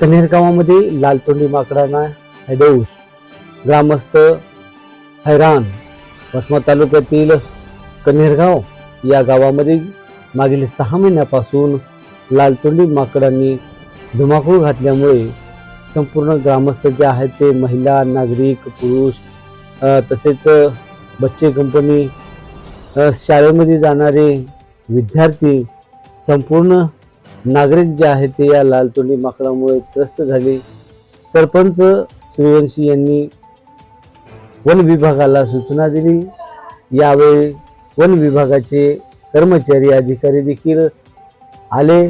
कन्हेर गावामध्ये लालतोंडी माकडांना हैदौस ग्रामस्थ हैराण वसमत तालुक्यातील कन्हेरगाव या गावामध्ये मागील सहा महिन्यापासून लालतोंडी माकडांनी धुमाकूळ घातल्यामुळे संपूर्ण ग्रामस्थ जे आहेत ते महिला नागरिक पुरुष तसेच बच्चे कंपनी शाळेमध्ये जाणारे विद्यार्थी संपूर्ण नागरिक जे आहे ते या लालतोंडी माकडामुळे त्रस्त झाले. सरपंच सूर्यवंशी यांनी वन विभागाला सूचना दिली. यावेळी वन विभागाचे कर्मचारी अधिकारी देखील आले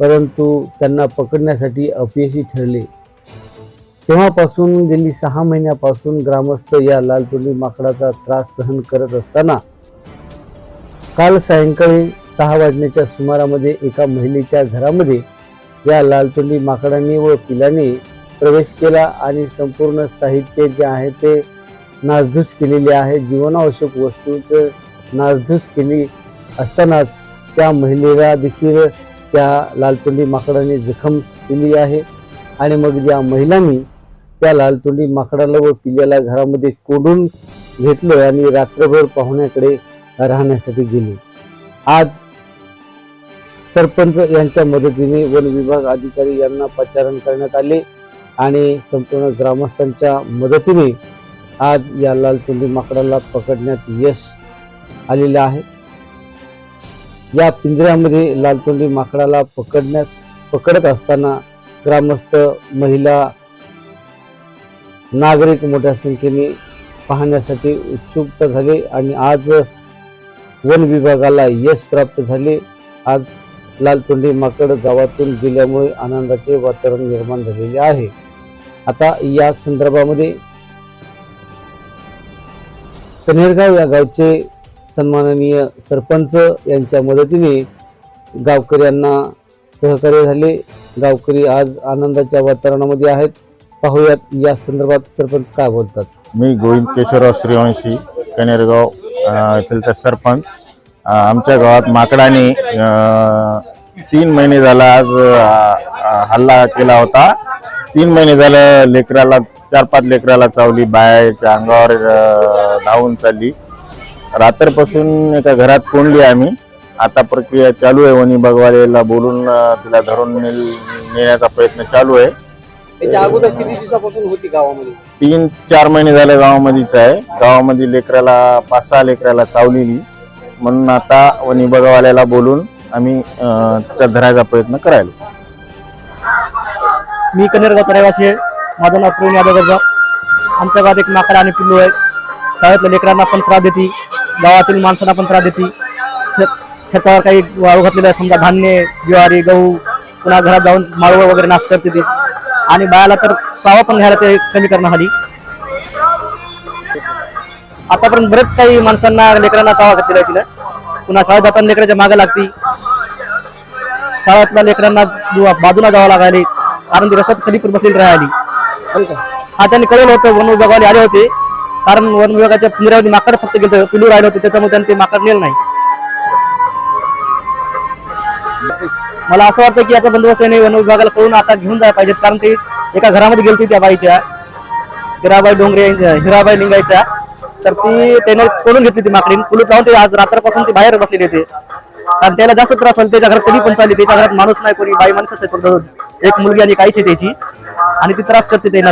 परंतु त्यांना पकडण्यासाठी अपयशी ठरले. तेव्हापासून गेली सहा महिन्यापासून ग्रामस्थ या लालतोंडी माकडाचा त्रास सहन करत असताना काल सायंकाळी सहा वाजण्याच्या सुमारामध्ये एका महिलेच्या घरामध्ये या लालतोंडी माकडांनी व पिलाने प्रवेश केला आणि संपूर्ण साहित्य जे आहे ते नासधूस केलेले आहे. जीवनावश्यक वस्तूंचं नासधूस केली असतानाच त्या महिलेला देखील त्या लालतोंडी माकडाने जखम केली आहे आणि मग या महिलांनी त्या लालतोंडी माकडाला व पिल्याला घरामध्ये कोंडून घेतलं आणि रात्रभर पाहुण्याकडे राहण्यासाठी गेले. आज सरपंच यांच्या मदतीने वन विभाग अधिकारी यांना पाचारण करण्यात आले आणि संपूर्ण ग्रामस्थांच्या मदतीने आज या लालतोंडी माकडाला पकडण्यात यश आलेलं आहे. या पिंजऱ्यामध्ये लालतोंडी माकडाला पकडण्यात पकडत असताना ग्रामस्थ महिला नागरिक मोठ्या संख्येने पाहण्यासाठी उत्सुकता झाले आणि आज वन विभागाला यश प्राप्त झाले. आज लालतोंडी माकड गावातून गेल्यामुळे आनंदाचे वातावरण निर्माण झालेले आहे. आता या संदर्भामध्ये कनेरगाव या गावचे सन्माननीय सरपंच यांच्या मदतीने गावकऱ्यांना सहकार्य झाले. गावकरी आज आनंदाच्या वातावरणामध्ये आहेत. पाहूयात या संदर्भात सरपंच काय बोलतात? मी गोविंद केशवराव श्रीवंशी कनेरगाव अ, सरपंच आमच्या गावात माकडाने तीन महिने झाला आज हल्ला केला होता. तीन महिने झालं लेकराला चार पाच लेकराला चावली बायाच्या अंगावर धावून चालली. रात्रपासून एका घरात कोंडली आम्ही. आता प्रक्रिया चालू आहे वनी बगवालेला बोलून तिला धरून नेण्याचा प्रयत्न चालू आहे. त्याच्या अगोदर किती दिवसापासून होती गावामध्ये? तीन चार महिने झाले गावामध्येच आहे. गावामध्ये लेकराला पाच सहा लेकराला चावलेली. म्हणून आता वनी बघावाल्याला बोलून आम्ही अं, तिचा धरायचा प्रयत्न करायला. मी कनेरगावचा रहिवासी आहे. माझं नाव प्रवीण यादव गरगाव आमच्या गावात एक माकड आणि पिल्लू आहे. शाळेतल्या लेकरांना पण त्रास देते. गावातील माणसांना पण त्रास देते. श- छतावर काही वाळू घातलेलं आहे, समजा धान्य ज्वारी गहू पुन्हा घरात जाऊन माळवं वगैरे नाश करते ती. आणि बायाला तर चावा पण घ्यायला ते कमी करणं आली आतापर्यंत बरेच काही माणसांना लेकरांना चावा घातलेला आहे तिला. पुन्हा शाळेत जाताना लेकराच्या मागे लागती. शाळेतल्या लेकरांना बाजूला जावं लागायला. कारण ती रस्त्यात कधी पण बसलेली राहिली. हा त्यांनी कळवलं होतं वन विभागाने आले होते. कारण वन विभागाच्या पिंजऱ्यामध्ये माकड फक्त गेलं पिलू राहिले होते त्याच्यामुळे त्यांनी ते माकड नेलं नाही. मला असं वाटतं की याचा बंदोबस्त त्यांनी वन विभागाला कळून आता घेऊन जायला पाहिजे कारण ते एका घरामध्ये गेलती त्या बाईच्या हिराबाई डोंगरे हिराबाई लिंगायच्या तर ती त्याने कोणून घेतली ती माकडी कुलूप लावून ते आज रात्रपासून ती बाहेर बसलेली होते. कारण त्याला जास्त त्रास होईल त्याच्या घरात कधी पण चालली त्याच्या घरात माणूस नाही कोणी बाई माणसाच आहे एक मुलगी आणि काहीच आहे त्याची. आणि ती त्रास करते त्याला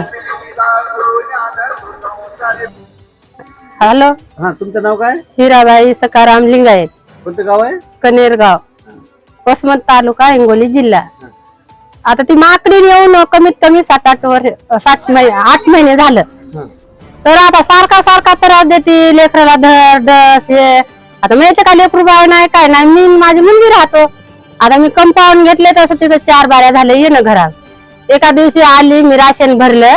हॅलो. हा तुमचं नाव काय? हिराबाई सकाराम लिंगायत. कोणतं गाव आहे? कनेरगाव. वसमत तालुका हिंगोली जिल्हा. आता ती माकडी येऊन कमीत कमी सात आठ वर्ष सात महिने आठ महिने झालं. तर आता सारखा सारखा त्रास देते लेकराला धर डस हे. आता माहिती का लेकरू बाळ नाही काय नाही. मी माझी मुलगी राहतो. आता मी कंपाऊंड घेतले तसं तिथं चार बाऱ्या झाले ये ना घरात. एका दिवशी आली मी राशन भरलं.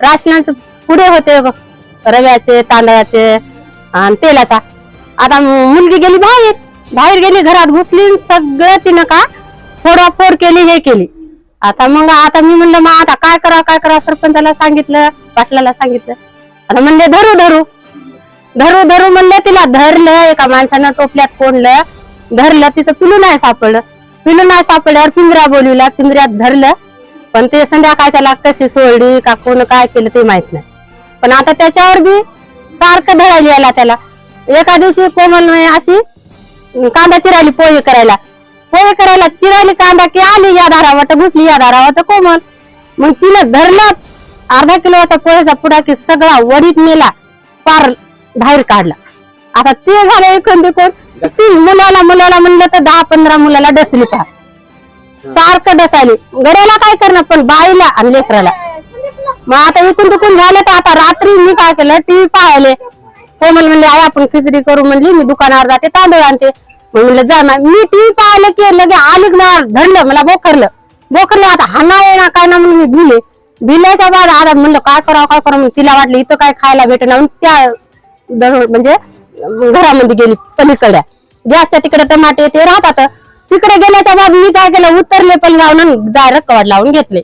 राशनाचं पुढे होते रव्याचे तांदळाचे आणि तेलाचा. आता मु- मुलगी गेली बाहेर. बाहेर गेली घरात घुसली आणि सगळं तिनं का फोडाफोड केली हे केली. आता मग आता मी म्हणलं मग आता काय करा काय करा सरपंचाला सांगितलं पाटलाला सांगितलं. आता म्हणले धरू धरू. धरू धरू म्हणलं तिला धरलं एका माणसानं टोपल्यात कोंडलं धरलं तिचं पिलू नाही सापडलं. पिलू नाही सापडल्यावर पिंजरा बोलविला पिंजऱ्यात धरलं. पण ते संध्याकाळच्या लाग कशी सोडली का कोण काय केलं ते माहीत नाही. पण आता त्याच्यावर बी सारखं धरायला यायला त्याला. एका दिवशी कोमल अशी कांदा चिरायली पोहे करायला. पोहे करायला चिरायली कांदा की आली या दारावाट घुसली या दारावाट कोमल. मग तिनं धरलं अर्धा किलोचा पोहेचा पुडा की सगळा वडीत नेला पार बाहेर काढला. आता ते झालं एकूण तिकून ती मुलाला मुलाला म्हणलं तर दहा पंधरा मुलाला डसली पहा सारखं डसायली. गड्याला काय करणार? पण बाईला आणि लेकराला. मग आता इकून तिकून झालं तर आता रात्री मी काय केलं? टीव्ही पाहिले कोमल म्हणले आई आपण खिचडी करू म्हणली मी दुकानावर जाते तांदूळ आणते. मग म्हणलं जा ना. मी टीव्ही पाहिलं की लगे आली ना धरलं मला बोखरलं बोखरलं आता हाना येणार काय ना म्हणून मी भिले. भिल्याच्या बाद आता म्हणलं काय करावं काय करावं? म्हणून तिला वाटलं इथं काय खायला भेटेना. म्हणून त्या म्हणजे घरामध्ये गेली पलीकडे. गॅसच्या तिकडे टमाटे ते राहतात. तिकडे गेल्याच्या बाद मी काय केलं उतरले पण गावून डायरेक्ट कवाड लावून घेतले.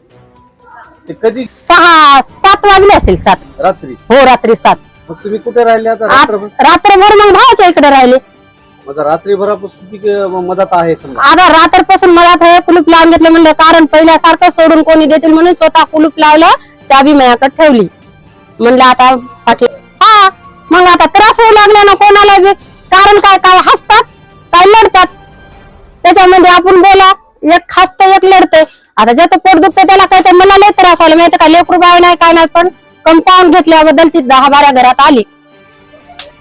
कधी? सहा सात वाजले असतील सात. रात्री? हो रात्री सात. मग तुम्ही कुठे राहिले आता? आ- रात्रभर? रात्रभर मग भावाच्या इकडे राहिले. माझा रात्रीभरापासून ती क- मदत आहे समजा. आता रात्रपासून मला हे कुलूप लावून घेतलं म्हणलं कारण पहिल्यासारखं सोडून कोणी देतील म्हणून स्वतः कुलूप लावलं चाबी माझ्याकडे ठेवली. म्हणलं आता पाटील हा मग आता त्रास होऊ लागला ना कोणाला बी. कारण काय काय हसतात काय लढतात. त्याच्यामध्ये आपण बोला एक हसत एक लढतंय. आता ज्याचं पोट दुखतं त्याला काय तर मला लय त्रास व्हायला माहिती का लेकरू बाळ नाही काय नाही पण कंपाऊंड घेतल्याबद्दल ती दहा बारा घरात आली.